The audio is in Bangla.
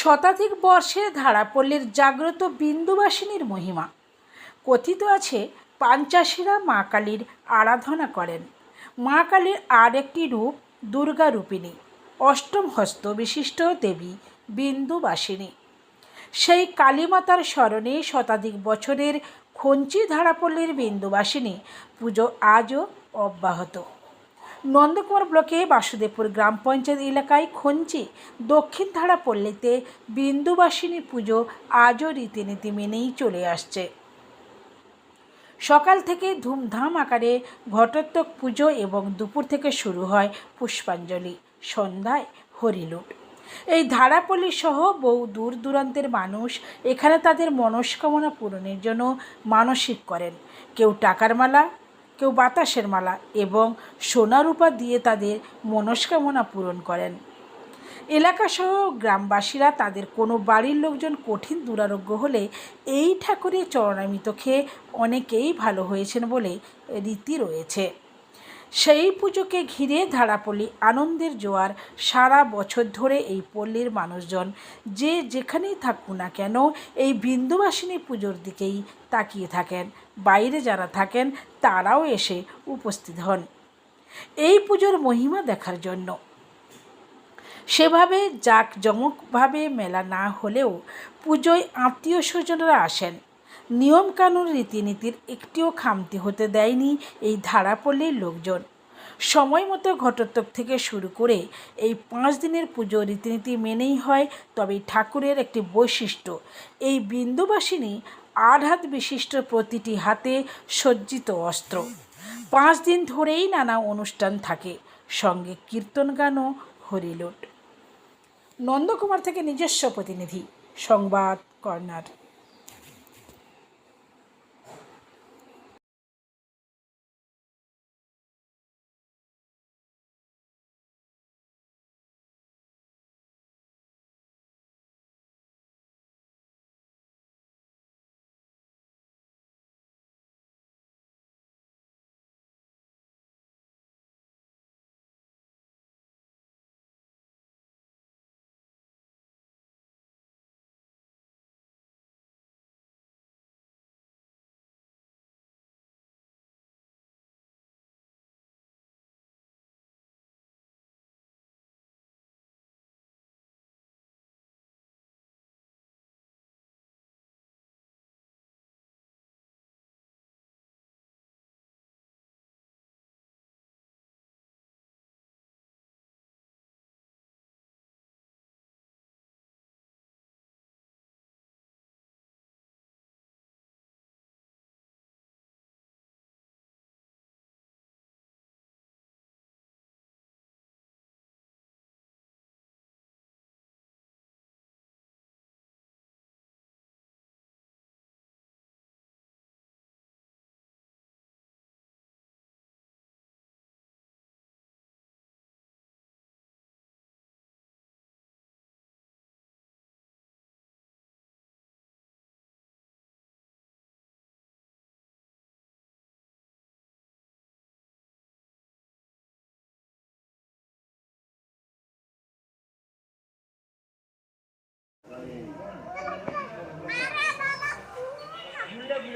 শতাধিক বর্ষের ধারাপল্লীর জাগ্রত বিন্দুবাসিনীর মহিমা। কথিত আছে, পাঞ্চাশীরা মা কালীর আরাধনা করেন। মা কালীর আর একটি রূপ দুর্গা রূপিণী, অষ্টম হস্ত বিশিষ্ট দেবী বিন্দুবাসিনী। সেই কালীমাতার স্মরণে শতাধিক বছরের খঞ্চি ধারাপল্লীর বিন্দুবাসিনী পুজো আজও অব্যাহত। নন্দকুমার ব্লকে বাসুদেবপুর গ্রাম পঞ্চায়েত এলাকায় খঞ্চি দক্ষিণ ধারা পল্লীতে বিন্দুবাসিনী পুজো আজও রীতিনীতি মেনেই চলে আসছে। সকাল থেকে ধুমধাম আকারে ঘটোত্তক পুজো এবং দুপুর থেকে শুরু হয় পুষ্পাঞ্জলি, সন্ধ্যায় হরিলুট এই ধারাপল্লী সহ বহু দূর দূরান্তের মানুষ এখানে তাদের মনস্কামনা পূরণের জন্য মানসিক করেন। কেউ টাকার মালা কেউ বাতাসের মালা এবং সোনা রূপা দিয়ে তাদের মনস্কামনা পূরণ করেন। এলাকাসহ গ্রামবাসীরা তাদের কোনো বাড়ির লোকজন কঠিন দুরারোগ্য হলে এই ঠাকুরের চরণামিত খেয়ে অনেকেই ভালো হয়েছেন বলে রীতি রয়েছে। সেই পুজোকে ঘিরে ধারাপল্লী আনন্দের জোয়ার সারা বছর ধরে এই পল্লীর মানুষজন যে যেখানেই থাকুক না কেন এই বিন্দুবাসিনী পুজোর দিকেই তাকিয়ে থাকেন। বাইরে যারা থাকেন, তারাও এসে উপস্থিত হন। এই পুজোর মহিমা দেখার জন্য। সেভাবে জাঁকজমকভাবে মেলা না হলেও পুজোয় আত্মীয় স্বজনরা আসেন। নিয়মকানুন, রীতিনীতির একটিও খামতি হতে দেয়নি এই ধারাপল্লীর লোকজন। সময় মতো ঘটোত্তক থেকে শুরু করে এই পাঁচ দিনের পুজো রীতিনীতি মেনেই হয় তবে ঠাকুরের একটি বৈশিষ্ট্য। এই বিন্দুবাসিনী আট হাত বিশিষ্ট প্রতিটি হাতে সজ্জিত অস্ত্র। পাঁচ দিন ধরেই নানা অনুষ্ঠান থাকে। সঙ্গে কীর্তন গানও, হরিলোট। নন্দকুমার থেকে নিজস্ব প্রতিনিধি, সংবাদ কর্নার।